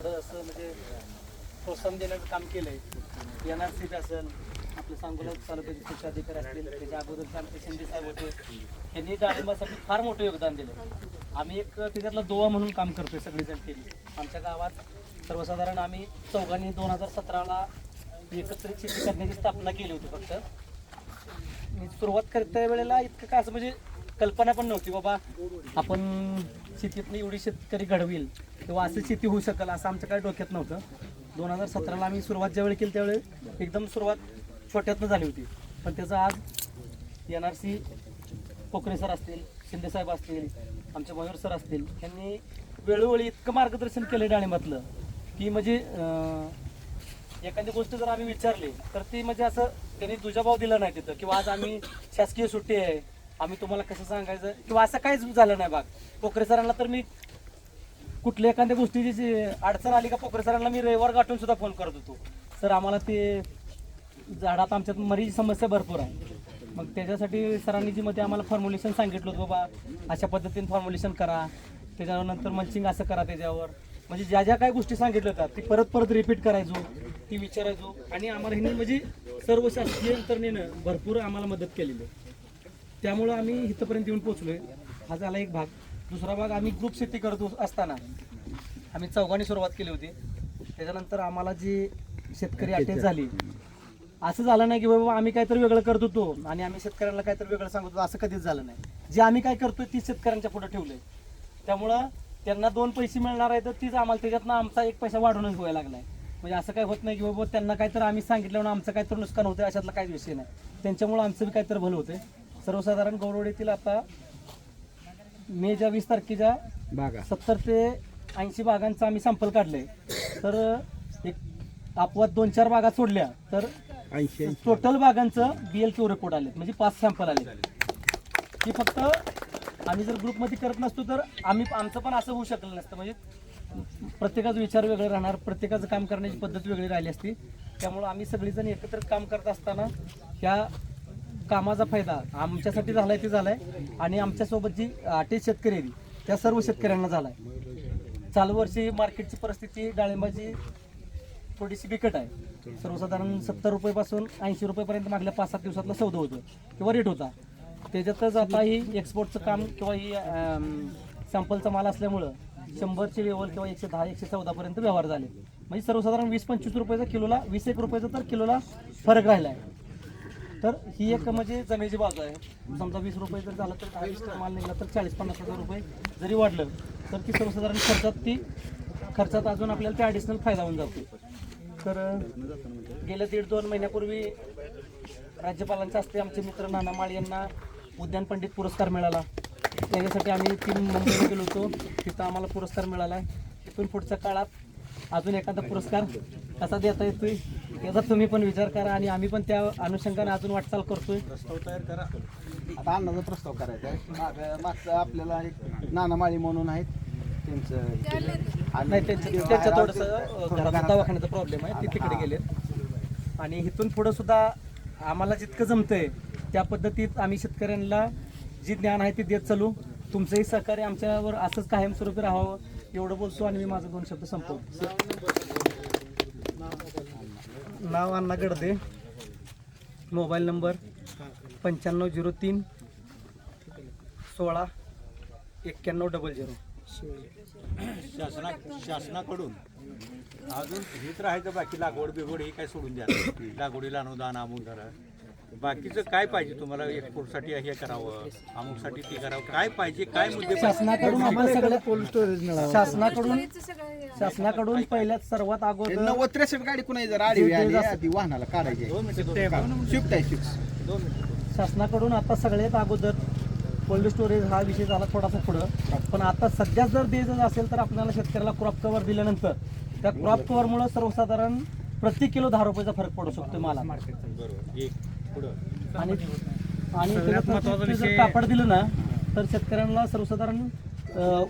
थोडं असं म्हणजे प्रोत्साहन देण्याचं काम केलंय. एन आर सी असेल आपलं सांगोला तालुक्याचे कृषी अधिकारी असतील त्याच्या अगोदर आमचे शिंदे साहेब होते यांनी डाळिंबासाठी फार मोठं योगदान दिलं आम्ही एक त्याच्यातला दोवा म्हणून काम करतोय सगळेजण केली आमच्या गावात सर्वसाधारण आम्ही चौघांनी दोन हजार सतराला एकत्रित शेती करण्याची स्थापना केली होती फक्त. मी सुरुवात करता वेळेला इतकं काय असं म्हणजे कल्पना पण नव्हती बाबा आपण शेतीतनं एवढी शेतकरी घडवील किंवा असं शेती होऊ शकेल असं आमच्या काय डोक्यात नव्हतं. दोन हजार सतराला आम्ही सुरुवात ज्यावेळी केली त्यावेळी एकदम सुरुवात छोट्यातनं झाली होती. पण त्याचं आज N R C Pokhare sir असतील शिंदेसाहेब असतील आमचे मयूर सर असतील यांनी वेळोवेळी इतकं मार्गदर्शन केलं डाळिंबातलं की म्हणजे एखादी गोष्ट जर आम्ही विचारली तर ती म्हणजे असं त्यांनी दुजाभाव दिला नाही तिथं किंवा आज आम्ही शासकीय सुट्टी आहे आम्ही तुम्हाला कसं सांगायचं? किंवा असं काहीच झालं नाही बाग. पोखरे सरांना तर मी कुठल्या एखाद्या गोष्टीची जी अडचण आली का पोखरे सरांना मी रविवार गाठून सुद्धा फोन करत होतो. सर आम्हाला ते झाडात आमच्यात मरीची समस्या भरपूर आहे. मग त्याच्यासाठी सरांनी जी मध्ये आम्हाला फॉर्म्युलेशन सांगितलं होतं बाबा अशा पद्धतीने फॉर्म्युलेशन करा. त्याच्यानंतर मल्चिंग असं करा त्याच्यावर. म्हणजे ज्या ज्या काही गोष्टी सांगितल्या होत्या ती परत परत रिपीट करायचो ती विचारायचो. आणि आम्हाला हिने म्हणजे सर्व शासकीय यंत्रणेनं भरपूर आम्हाला मदत केलेली आहे. त्यामुळं आम्ही इथंपर्यंत येऊन पोचलोय हा झाला एक भाग. दुसरा भाग आम्ही ग्रुप शेती करत असताना. आम्ही चौघांनी सुरुवात केली होती. त्याच्यानंतर आम्हाला जी शेतकरी अटॅच झाली असं झालं नाही की बाबा आम्ही काहीतरी वेगळं करत होतो आणि आम्ही शेतकऱ्यांना काहीतरी वेगळं सांगत होतो असं कधीच झालं नाही. जे आम्ही काय करतोय तीच शेतकऱ्यांच्या पुढे ठेवलंय. त्यामुळं त्यांना दोन पैसे मिळणार आहे तर तीच आम्हाला त्याच्यातनं आमचा एक पैसा वाढवूनच व्हायला लागलाय. म्हणजे असं काही होत नाही की बाबा त्यांना काहीतरी आम्ही सांगितलं म्हणून आमचं काहीतरी नुकसान होतं अशातला काहीच विषय नाही. त्यांच्यामुळं आमचं बी काहीतरी भलं होतंय. सर्वसाधारण गौरवडीतील आता मेच्या वीस तारखेच्या बागा. सत्तर ते ऐंशी बागांचं आम्ही संपल काढलंय. तर एक अपवाद दोन चार बागा सोडल्या तर ऐंशी टोटल बागांचं बी एल क्यू रिपोर्ट आले म्हणजे पाच सॅम्पल आले की फक्त आम्ही जर ग्रुपमध्ये करत नसतो तर आम्ही आमचं पण असं होऊ शकलं नसतं. म्हणजे प्रत्येकाचा विचार वेगळे राहणार प्रत्येकाचं काम करण्याची पद्धत वेगळी राहिली असती. त्यामुळं आम्ही सगळेजण एकत्र काम करत असताना ह्या कामाचा फायदा आमच्यासाठी झालाय ते झालाय. आणि आमच्यासोबत जी आटे शेतकरी आहेत त्या सर्व शेतकऱ्यांना झालाय. चालू वर्षी मार्केटची परिस्थिती डाळिंबाची थोडीशी बिकट आहे. सर्वसाधारण सत्तर रुपयेपासून ऐंशी रुपयेपर्यंत मागल्या पाच सात दिवसातला सौदा होतो किंवा रेट होता. त्याच्यातच आता ही एक्सपोर्टचं काम किंवा ही सॅम्पलचा माल असल्यामुळं शंभरचे लेवल किंवा एकशे दहा एकशे चौदापर्यंत व्यवहार झाले. म्हणजे सर्वसाधारण वीस पंचवीस रुपयाचा किलोला वीस एक रुपयाचा तर किलोला फरक राहिला आहे तर ही एक म्हणजे जमेची बाजू आहे. समजा वीस रुपये जर झालं तर दहा वीस माल निघाला तर चाळीस पन्नास हजार रुपये जरी वाढलं तर ती सर्वसाधारण खर्चात ती खर्चात अजून आपल्याला ते ॲडिशनल फायदा होऊन जातो. तर गेल्या दीड दोन महिन्यापूर्वी राज्यपालांच्या हस्ते आमचे मित्र नाना माळ यांना उद्यान पंडित पुरस्कार मिळाला. त्याच्यासाठी आम्ही तीन मुंबईला गेलो होतो. तिथं आम्हाला पुरस्कार मिळाला. आहे तिथून पुढच्या काळात अजून एखादा पुरस्कार कसा देता येतोय? याचा तुम्ही पण विचार करा आणि आम्ही पण त्या अनुषंगाने अजून वाटचाल करतोय. आता अन्नाचा प्रस्ताव करायचा आहे. मागं- मागचं आपल्याला एक नाना माळी म्हणून आहेत. त्यांचं नाही त्यांच्या त्यांच्या थोडंसं घराचा दवाखान्याचा प्रॉब्लेम आहे. ते तिकडे गेलेत. आणि इथून पुढं सुद्धा आम्हाला जितकं जमतंय त्या पद्धतीत आम्ही शेतकऱ्यांना जी ज्ञान आहे ते देत चालू. तुमचंही सहकार्य आमच्यावर असंच कायमस्वरूपी राहावं. एवढं बोलतो आणि मी माझं दोन शब्द संपवतो. नाव अण्णा गडदे. मोबाईल नंबर पंच्याण्णव झिरो तीन सोळा एक्क्याण्णव डबल झिरो. शासना शासनाकडून अजून हेच राहायचं बाकी लागवड बिगवड हे काय सोडून द्या. लागवडीला अनुदान अमुक धरा. बाकीचं काय पाहिजे तुम्हाला एक्सपोर्टसाठी हे करावं? अमुकसाठी ते करावं? काय पाहिजे? काय मुद्दे शासनाकडून आम्हाला सगळं कोल्ड स्टोरेज मिळावं. शासनाकडून शासनाकडून पहिल्यात सर्वात अगोदर नव्वद त्रेसष्ट गाडी कुणा जर आडवी आली आधी वाहनाला काढायची. दोन मिनिटं शिफ्ट आहे शिफ्ट. दोन मिनिटं. शासनाकडून आता सगळ्यात अगोदर कोल्ड स्टोरेज हा विषय झाला थोडासा पुढं. पण आता सध्या जर द्यायचं असेल तर आपल्याला शेतकऱ्याला क्रॉप कव्हर दिल्यानंतर त्या क्रॉप कव्हरमुळे सर्वसाधारण प्रति किलो दहा रुपयाचा फरक पडू शकतो मला बरोबर. एक आणि आणि त्याच्यात ते जर कापड दिलं ना तर शेतकऱ्यांना सर्वसाधारण अं,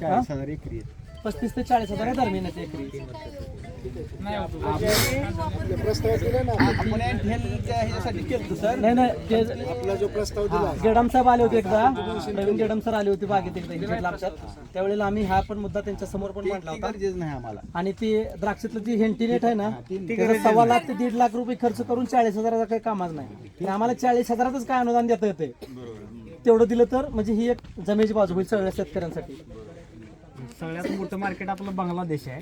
चाळीस हजार एकरी आहेत. पस्तीस ते चाळीस हजार आहे दर नाही नाही ते आपला जो प्रस्ताव दिला. गेडम साहेब आले होते एकदा. प्रवीण गेडम सर आले होते बागेत एकदा आमच्यात त्यावेळेला आम्ही हा पण मुद्दा त्यांच्यासमोर पण मांडला होता. गरजेच नाही आम्हाला. आणि ती द्राक्षातलं जी हेंटिनेट आहे ना सव्वा लाख ते दीड लाख रुपये खर्च करून चाळीस हजाराचा काही कामाच नाही. तर आम्हाला चाळीस हजारातच काय अनुदान देता येते तेवढं दिलं तर म्हणजे ही एक जमेची बाजू होईल सगळ्या शेतकऱ्यांसाठी. सगळ्यात मोठं मार्केट आपलं बांगलादेश आहे.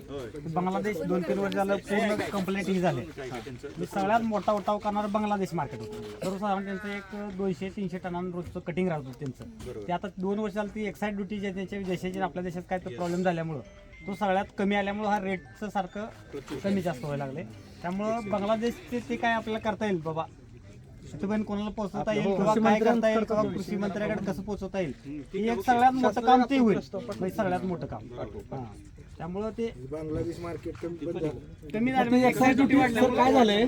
बांगलादेश दोन तीन वर्ष झालं पूर्ण कंप्लीट ही झाले. म्हणजे सगळ्यात मोठा उठाव करणारं बांगलादेश मार्केट होतं. सर्वसाधारण त्यांचं एक दोनशे तीनशे टनांनं रोजचं कटिंग राहत होतं त्यांचं. ते आता दोन वर्ष झालं ती एक्साईड ड्युटी जे त्यांच्या देशाची आपल्या देशात काय तर प्रॉब्लेम झाल्यामुळं. तो सगळ्यात कमी आल्यामुळं हा रेटचं सारखं कमी जास्त व्हायला लागले त्यामुळं बांगलादेशचे ते काय आपल्याला करता येईल बाबा? तिथपर्यंत कोणाला पोहोचवता येईल किंवा काय करता येईल किंवा कृषी मंत्र्याकडे कसं पोहोचवता येईल? हे एक सगळ्यात मोठं काम ते होईल. म्हणजे सगळ्यात मोठं काम. हा. त्यामुळं ते कमी झालं. म्हणजे एक्साइज ड्युटी सर काय झालंय?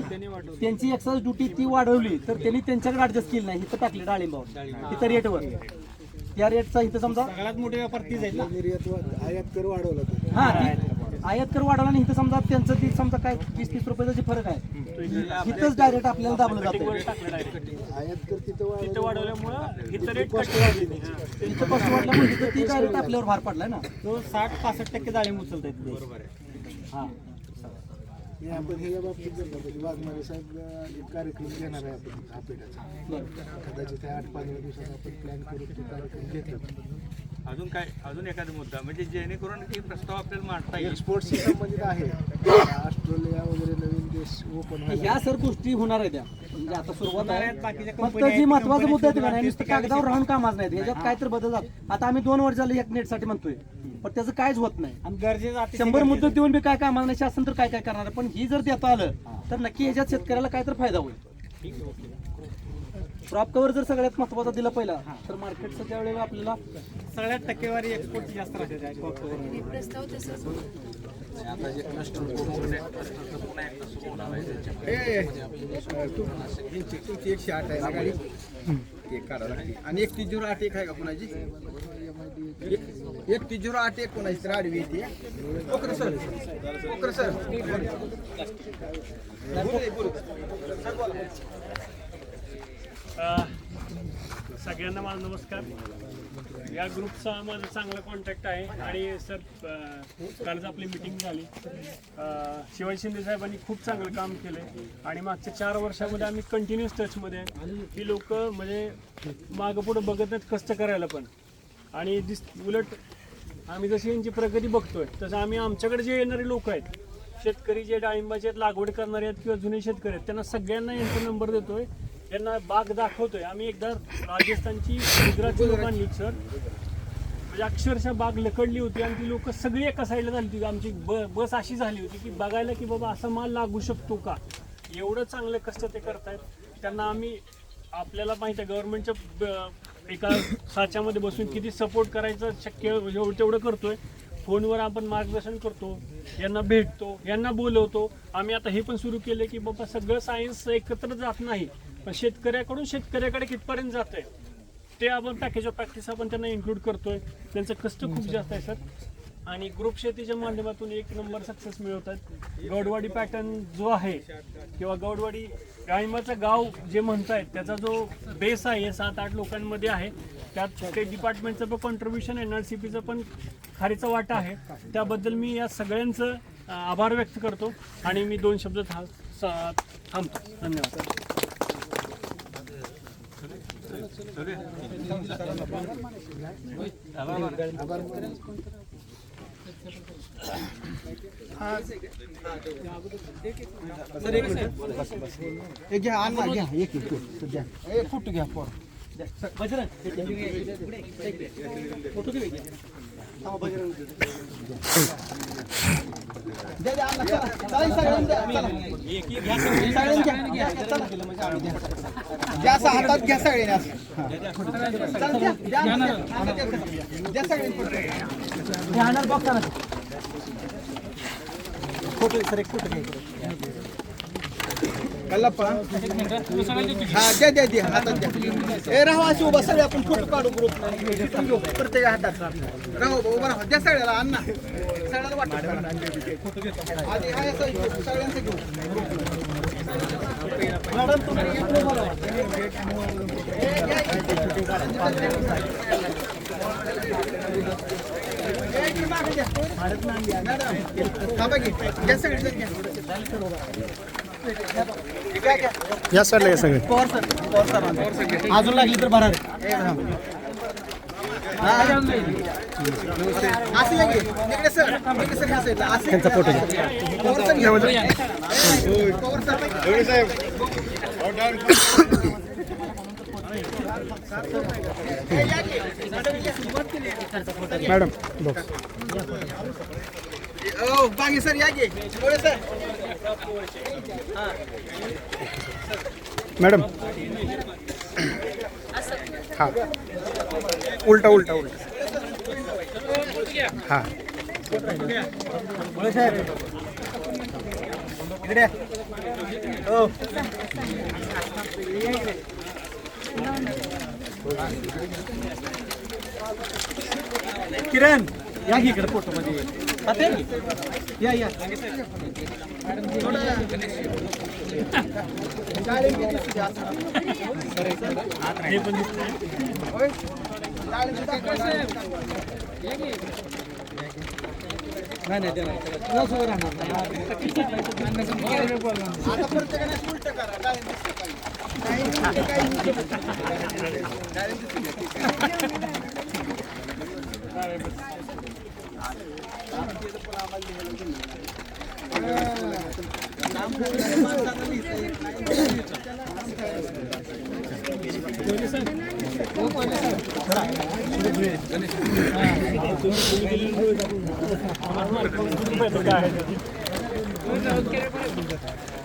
त्यांची एक्साइज ड्युटी ती वाढवली तर त्यांनी त्यांच्याकडे ऍडजस्ट केली नाही. इथं टाकली डाळिंबावर. इथं रेटवर त्या रेटचा इथं समजा सगळ्यात मोठे व्यापार तीच आहेत ना. हा ती- आयात कर वाढवला आणि इथं समजा त्यांचं ती समजा काय वीस तीस रुपयाचा जे फरक आहे. इथंच डायरेक्ट आपल्याला दाबलं जातं इथं पशु वाटल्यामुळे तिथं ती डायरेक्ट आपल्यावर भार पडलाय ना. तो साठ पासष्ट टक्के जाळी उचलता येते हा. आपण हे या बाबतीत जर बघितलं, वाघमारे साहेब एक कार्यक्रम घेणार आहे आपण हा पेठाचा. कदाचित या आठ पंधरा दिवसात आपण प्लॅन करू तो कार्यक्रम घेतला. अजून काय अजून एखादा मुद्दा? म्हणजे जेणेकरून हे प्रस्ताव आपल्याला मांडता येईल. एक्सपोर्टशी संबंधित आहे. ऑस्ट्रेलिया वगैरे नवीन देश ओपन ह्या सर गोष्टी होणार आहेत त्या. म्हणजे आता सुरुवात आहे. बाकीच्या फक्त जी महत्त्वाचा मुद्दा आहे नाही नुसतं कागदावर राहून कामाच नाही. ह्याच्यात काय तर बदल झाला. आता आम्ही दोन वर्ष झाले एक नेटसाठी म्हणतोय. पण त्याचं काहीच होत नाही. आणि गरजेचं शंभर मुद्दे देऊन बी काय कामाला नाही शासन तर काय काय करणार आहे. पण ही जर देता आलं तर नक्की ह्याच्यात शेतकऱ्याला काय तर फायदा होईल. क्रॉप कव्हर जर सगळ्यात महत्त्वाचा दिला पहिला तर मार्केटचं त्या वेळेला आपल्याला सगळ्यात टक्केवारी एक्सपोर्ट जास्त राहते एकशे आठ आहे गाडी? एक आणि एकतीस झिरो आठ एक आहे का कोणाची? एकतीस झिरो आठ एक कोणाची? तर आडवी येते. ओकर सर. ओकर सर. सगळ्यांना माझा नमस्कार. या ग्रुपचा माझा चांगला कॉन्टॅक्ट आहे. आणि सर कालच आपली मिटिंग झाली. शिवाजी शिंदे साहेबांनी खूप चांगलं काम केलं आणि मागच्या चार वर्षामध्ये आम्ही कंटिन्युअस टचमध्ये आहे. ही लोक म्हणजे मागं पुढं बघत नाहीत कष्ट करायला पण. आणि दिस उलट आम्ही जशी यांची प्रगती बघतोय तसं आम्ही आमच्याकडे जे येणारे लोक आहेत शेतकरी जे डाळिंबाचे आहेत, लागवड करणारे आहेत किंवा जुने शेतकरी आहेत त्यांना सगळ्यांना यांचा नंबर देतोय. त्यांना बाग दाखवतोय. आम्ही एकदा राजस्थानची गुजरातची लोकांनी सर म्हणजे अक्षरशः बाग लकडली होती आणि ती लोक सगळी एका साईडला झाली होती. आमची ब बस अशी झाली होती की बघायला की बाबा असा माल लागू शकतो का? एवढं चांगलं कष्ट ते करतायत. त्यांना आम्ही आपल्याला माहिती आहे गव्हर्नमेंटच्या एका साच्यामध्ये बसून किती सपोर्ट करायचं शक्य तेवढं करतोय. फोनवर आपण मार्गदर्शन करतो यांना भेटतो यांना बोलवतो. आम्ही आता हे पण सुरू केलं की बाबा सगळं सायन्स एकत्र जात नाही पण शेतकऱ्याकडून शेतकऱ्याकडे कितपर्यंत जात आहे ते आपण पॅकेज ऑफ प्रॅक्टिस आपण त्यांना इन्क्लूड करतोय. त्यांचं कष्ट खूप जास्त आहे सर. आणि ग्रुप शेतीच्या माध्यमातून एक नंबर सक्सेस मिळवतात. गौडवाडी पॅटर्न जो आहे किंवा गौडवाडी गायमाचं गाव जे म्हणतायत त्याचा जो बेस आहे हे सात आठ लोकांमध्ये आहे त्यात काही डिपार्टमेंटचं पण कॉन्ट्रीब्युशन एन आर सी पीचं पण खारीचा वाटा आहे. त्याबद्दल मी या सगळ्यांचं आभार व्यक्त करतो आणि मी दोन शब्द था स- थांबतो. धन्यवाद. सर एक घ्या घ्या. एक एक एक. घ्या द्या घ्या असं हातात घ्या सगळ्यांनी असं हा. द्या, द्या द्या. द्या. सगळ्यांनी फोटो. हे बॉक्स आणा फोटो सर एक फोटो घ्यायचं कल्लाप्पा हा द्या द्या द्या हातात द्या ए राहू अशी उभा सगळे आपण फोटो काढू ग्रुप प्रत्येक हातात राहू उभा राहू द्या सगळ्याला अण्णा सगळ्यांना वाटप आधी हा असं घेऊ, सगळ्यांचं घेऊ. हा बघ, घ्या सगळेजण घ्या. घ्या, घ्या. या साईडला या सगळे पवार सर पवार सर अजून लागली तर भरा रे. हा. असं या की. इकडे सर इकडे सर ह्या साईडला. असं त्यांचा फोटो मॅडम ओ बांगे सर या की डोळे सर मॅडम हा उलटा उलटा उलटा हा इकडे ओ किरण या की इकडे फोटो मध्ये आता या. या या. नाही नाही. आता प्रत्येकाने असं उलटं करा. डाळिंब दिसतं